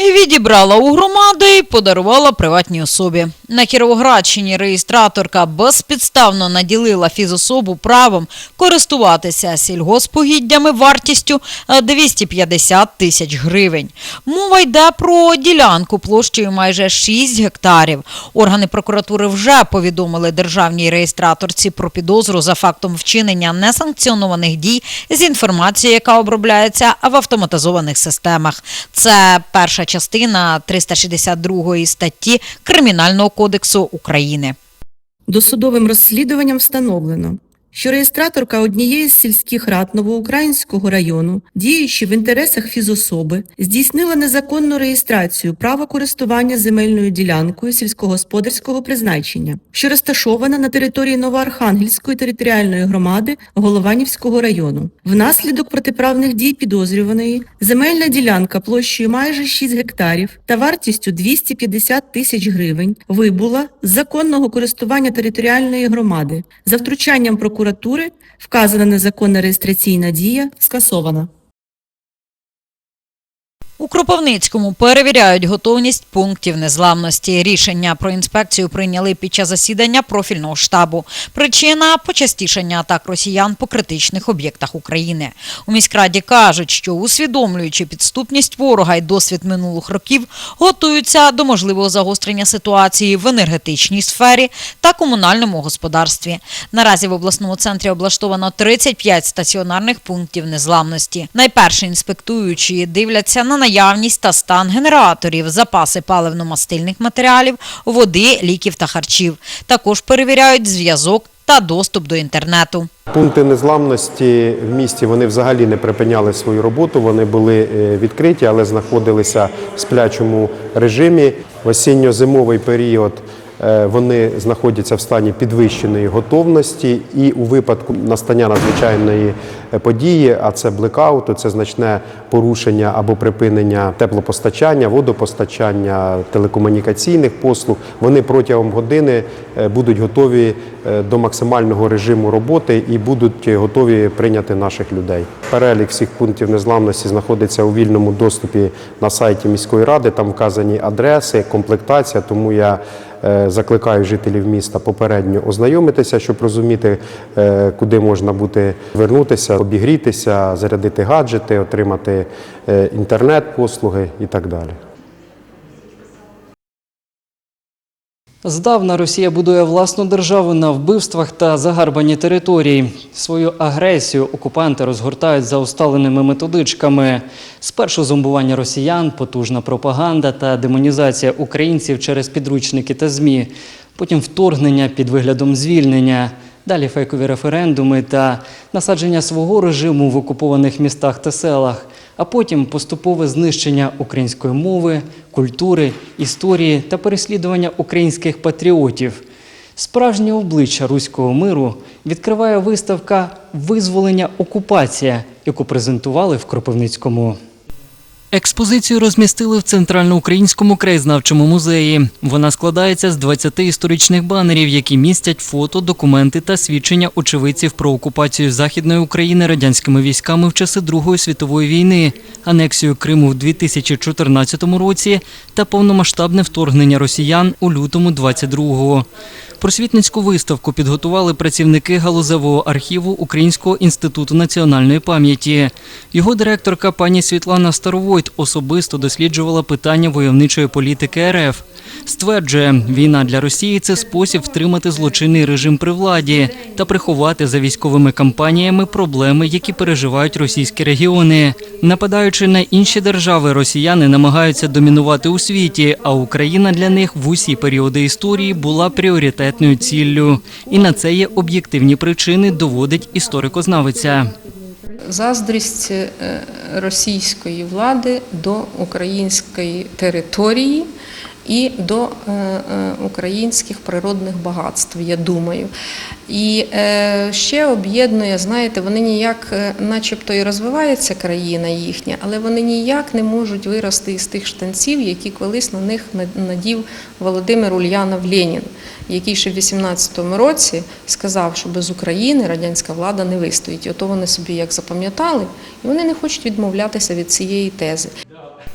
Відібрала у громади і подарувала приватній особі. На Кіровоградщині реєстраторка безпідставно наділила фізособу правом користуватися сільгоспогіддями вартістю е, 250 тисяч гривень. Мова йде про ділянку площею майже 6 гектарів. Органи прокуратури вже повідомили державній реєстраторці про підозру за фактом вчинення несанкціонованих дій з інформацією, яка обробляється в автоматизованих системах. Це перша частина 362 статті Кримінального кодексу України. Досудовим розслідуванням встановлено, що реєстраторка однієї з сільських рад Новоукраїнського району, діючи в інтересах фізособи, здійснила незаконну реєстрацію права користування земельною ділянкою сільськогосподарського призначення, що розташована на території Новоархангельської територіальної громади Голованівського району. Внаслідок протиправних дій підозрюваної земельна ділянка площею майже 6 гектарів та вартістю 250 тисяч гривень вибула з законного користування територіальної громади. За втручанням прокуратури вказана незаконна реєстраційна дія скасована. У Кропивницькому перевіряють готовність пунктів незламності. Рішення про інспекцію прийняли під час засідання профільного штабу. Причина почастішення атак росіян по критичних об'єктах України. У міськраді кажуть, що усвідомлюючи підступність ворога і досвід минулих років, готуються до можливого загострення ситуації в енергетичній сфері та комунальному господарстві. Наразі в обласному центрі облаштовано 35 стаціонарних пунктів незламності. Найперше інспектуючі дивляться на наявність та стан генераторів, запаси паливно-мастильних матеріалів, води, ліків та харчів. Також перевіряють зв'язок та доступ до інтернету. Пункти незламності в місті вони взагалі не припиняли свою роботу. Вони були е, відкриті, але знаходилися в сплячому режимі. В осінньо-зимовий період е, вони знаходяться в стані підвищеної готовності, і у випадку настання надзвичайної події, а це блекауту, це значне порушення або припинення теплопостачання, водопостачання, телекомунікаційних послуг. Вони протягом години е, будуть готові е, до максимального режиму роботи і будуть готові прийняти наших людей. Перелік всіх пунктів незламності знаходиться у вільному доступі на сайті міської ради. Там вказані адреси, комплектація. Тому я е, закликаю жителів міста попередньо ознайомитися, щоб розуміти, куди можна буде вернутися, обігрітися, зарядити гаджети, отримати е, інтернет-послуги і так далі. Здавна Росія будує власну державу на вбивствах та загарбанні території. Свою агресію окупанти розгортають за усталеними методичками. Спершу зомбування росіян, потужна пропаганда та демонізація українців через підручники та ЗМІ. Потім вторгнення під виглядом звільнення. Далі фейкові референдуми та насадження свого режиму в окупованих містах та селах, а потім поступове знищення української мови, культури, історії та переслідування українських патріотів. Справжнє обличчя руського миру відкриває виставка Визволення окупація, яку презентували в Кропивницькому. Експозицію розмістили в Центральноукраїнському краєзнавчому музеї. Вона складається з 20 історичних банерів, які містять фото, документи та свідчення очевидців про окупацію Західної України радянськими військами в часи Другої світової війни, анексію Криму в 2014 році та повномасштабне вторгнення росіян у лютому 22-го. Просвітницьку виставку підготували працівники галузевого архіву Українського інституту національної пам'яті. Його директорка пані Світлана Старовойт особисто досліджувала питання войовничої політики РФ. Стверджує, війна для Росії це спосіб втримати злочинний режим при владі та приховати за військовими кампаніями проблеми, які переживають російські регіони. Нападаючи на інші держави, росіяни намагаються домінувати у світі, а Україна для них в усі періоди історії була пріоритетною ціллю. І на це є об'єктивні причини, доводить історико-знавиця. Заздрість е, російської влади до української території і до е, е, українських природних багатств, я думаю. І е, ще об'єднує, знаєте, вони ніяк, начебто і розвивається країна їхня, але вони ніяк не можуть вирости із тих штанців, які колись на них надів Володимир Ульянов Ленін, який ще в 18-му році сказав, що без України радянська влада не вистоїть. І ото вони собі як запам'ятали, і вони не хочуть відмовлятися від цієї тези.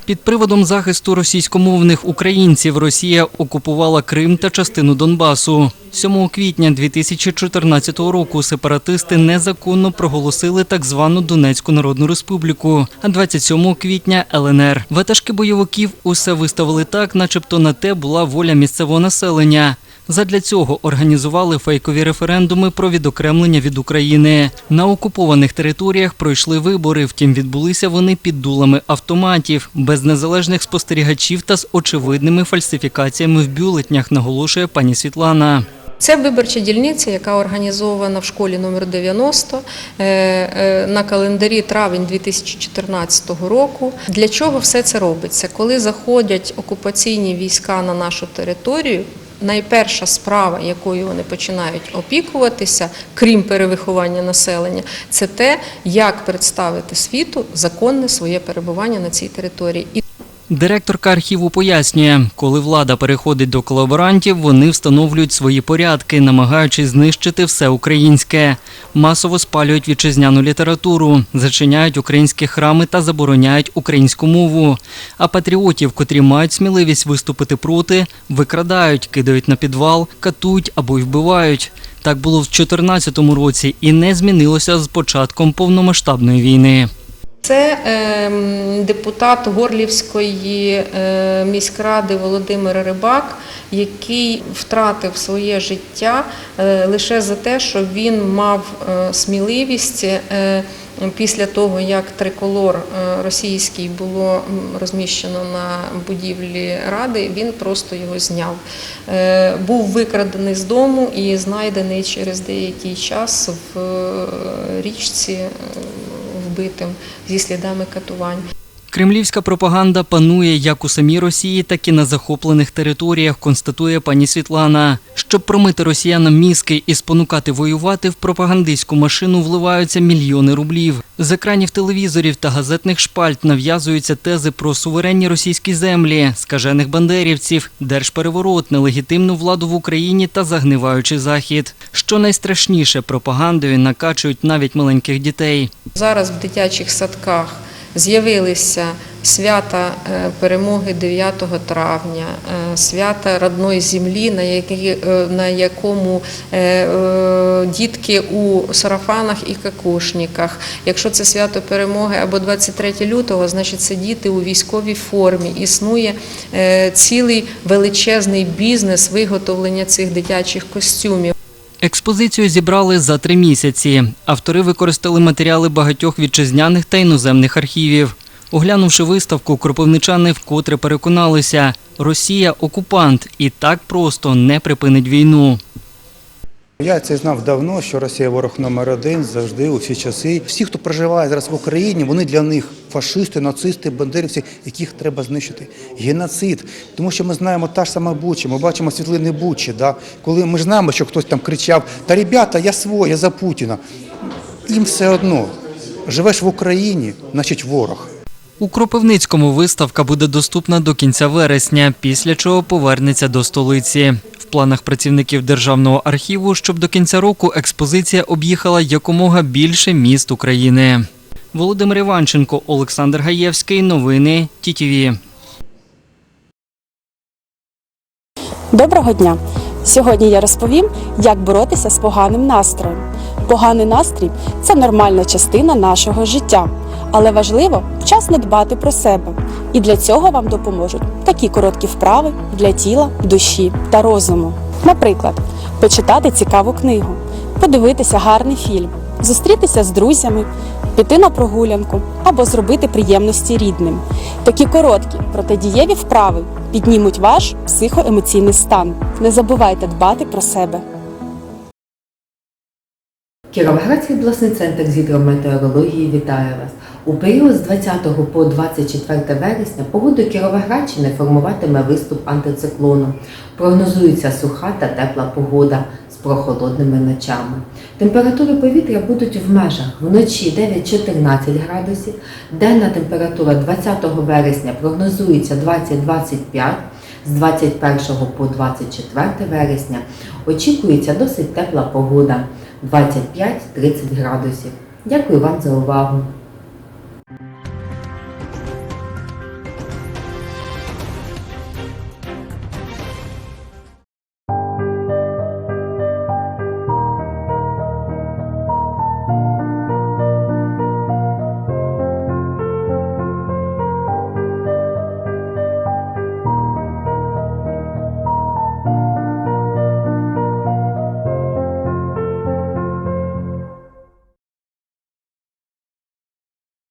Під приводом захисту російськомовних українців Росія окупувала Крим та частину Донбасу. 7 квітня 2014 року сепаратисти незаконно проголосили так звану Донецьку Народну Республіку, а 27 квітня ЛНР. Ватажки бойовиків усе виставили так, начебто на те була воля місцевого населення. Задля цього організували фейкові референдуми про відокремлення від України. На окупованих територіях пройшли вибори, втім відбулися вони під дулами автоматів, без незалежних спостерігачів та з очевидними фальсифікаціями в бюлетнях, наголошує пані Світлана. Це виборча дільниця, яка організована в школі номер 90 е, е, на календарі травень 2014 року. Для чого все це робиться? Коли заходять окупаційні війська на нашу територію, найперша справа, якою вони починають опікуватися, крім перевиховання населення, це те, як представити світу законне своє перебування на цій території. Директорка архіву пояснює, коли влада переходить до колаборантів, вони встановлюють свої порядки, намагаючись знищити все українське. Масово спалюють вітчизняну літературу, зачиняють українські храми та забороняють українську мову. А патріотів, котрі мають сміливість виступити проти, викрадають, кидають на підвал, катують або й вбивають. Так було в 2014 році і не змінилося з початком повномасштабної війни. Це ем, депутат Горлівської е, міськради Володимир Рибак, який втратив своє життя е, лише за те, що він мав е, сміливість. Після того, як триколор російський було розміщено на будівлі ради, він просто його зняв. Був викрадений з дому і знайдений через деякий час в річці е, зі слідами катувань. Кремлівська пропаганда панує як у самій Росії, так і на захоплених територіях, констатує пані Світлана. Щоб промити росіянам мізки і спонукати воювати, в пропагандистську машину вливаються мільйони рублів. З екранів телевізорів та газетних шпальт нав'язуються тези про суверенні російські землі, скажених бандерівців, держпереворот, нелегітимну владу в Україні та загниваючий захід. Що найстрашніше, пропагандою накачують навіть маленьких дітей. Зараз в дитячих садках з'явилися свята е, перемоги 9 травня, е, свята родної землі, на, які, е, на якому дітки у сарафанах і кокошниках. Якщо це свято перемоги або 23 лютого, значить це діти у військовій формі. Існує цілий величезний бізнес виготовлення цих дитячих костюмів. Експозицію зібрали за три місяці. Автори використали матеріали багатьох вітчизняних та іноземних архівів. Оглянувши виставку, кропивничани вкотре переконалися, Росія окупант і так просто не припинить війну. Я це знав давно, що Росія ворог номер один завжди у всі часи. Всі, хто проживає зараз в Україні, вони для них фашисти, нацисти, бандерівці, яких треба знищити. Геноцид. Тому що ми знаємо та ж сама Буча, ми бачимо світлини Бучі, да? коли ми знаємо, що хтось там кричав: Та ребята, я свой, я за Путіна. Їм все одно. Живеш в Україні, значить ворог. У Кропивницькому виставка буде доступна до кінця вересня, після чого повернеться до столиці. В планах працівників державного архіву, щоб до кінця року експозиція об'їхала якомога більше міст України. Володимир Іванченко, Олександр Гаєвський. Новини ТІТІВІ. Доброго дня! Сьогодні я розповім, як боротися з поганим настроєм. Поганий настрій це нормальна частина нашого життя, але важливо вчасно дбати про себе. І для цього вам допоможуть такі короткі вправи для тіла, душі та розуму. Наприклад, почитати цікаву книгу, подивитися гарний фільм, зустрітися з друзями, піти на прогулянку або зробити приємності рідним. Такі короткі, проте дієві вправи піднімуть ваш психоемоційний стан. Не забувайте дбати про себе. Кіровоградський обласний центр з гідрометеорології вітає вас. У період з 20 по 24 вересня погоду Кіровоградщини формуватиме виступ антициклону. Прогнозується суха та тепла погода з прохолодними ночами. Температури повітря будуть в межах вночі 9-14 градусів, денна температура 20 вересня прогнозується 20-25, з 21 по 24 вересня очікується досить тепла погода 25-30 градусів. Дякую вам за увагу!